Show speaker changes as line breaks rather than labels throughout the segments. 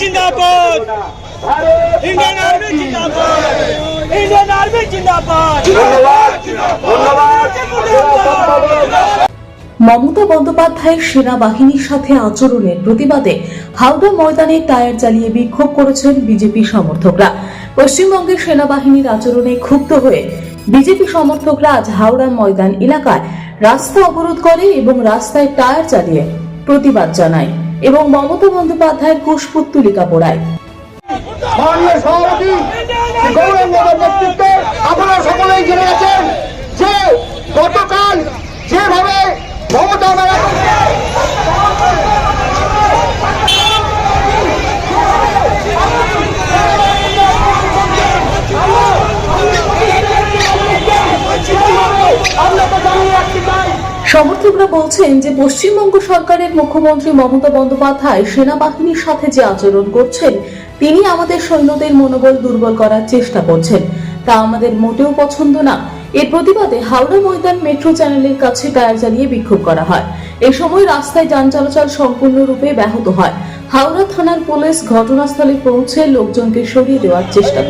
জিন্দাবাদ। Indian army জিন্দাবাদ। Indian army জিন্দাবাদ।
মমতা বন্দ্যোপাধ্যায়ের সেনাবাহিনীর সাথে আচরণের প্রতিবাদে হাওড়া ময়দানে টায়ার জ্বালিয়ে বিক্ষোভ করেছেন বিজেপি সমর্থকরা। পশ্চিমবঙ্গের সেনাবাহিনীর আচরণে ক্ষুব্ধ হয়ে বিজেপি সমর্থকরা আজ হাওড়া ময়দান এলাকায় রাস্তা অবরোধ করে এবং রাস্তায় টায়ার চালিয়ে প্রতিবাদ জানায়। এবং মমতা বন্দ্যোপাধ্যায় কুশপুত্তলিকা পোড়ায়। সমর্থকরা বলছেন যে পশ্চিমবঙ্গ সরকারের মুখ্যমন্ত্রী মমতা বন্দ্যোপাধ্যায় সেনাবাহিনীর সাথে যে আচরণ করছেন, তিনি আমাদের সৈন্যদের মনোবল দুর্বল করার চেষ্টা করছেন। তা আমাদের মোটেও পছন্দ না। এর প্রতিবাদে হাওড়া ময়দান মেট্রো চ্যানেলের কাছে টায়ার জ্বালিয়ে বিক্ষোভ করা হয়। এই সময় রাস্তায় যান চলাচল সম্পূর্ণরূপে ব্যাহত হয়। হাওড়া থানার পুলিশ ঘটনাস্থলে পৌঁছে লোকজনকে সরিয়ে দেওয়ার চেষ্টা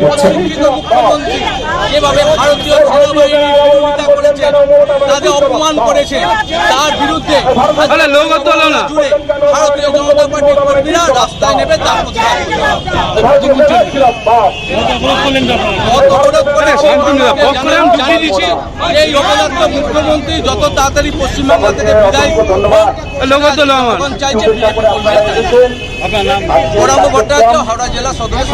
করছেন
তাদের অপমান করেছে তার বিরুদ্ধে জুড়ে ভারতীয় জনতা পার্টির কর্মীরা রাস্তায় নেবে তার প্রতিবাদ অবরোধ করে জানিয়ে দিচ্ছি যে এই অপদার্থ মুখ্যমন্ত্রী যত তাড়াতাড়ি পশ্চিমবঙ্গ থেকে বিদায় চাইছে ভট্টাচার্য হাওড়া জেলা সদর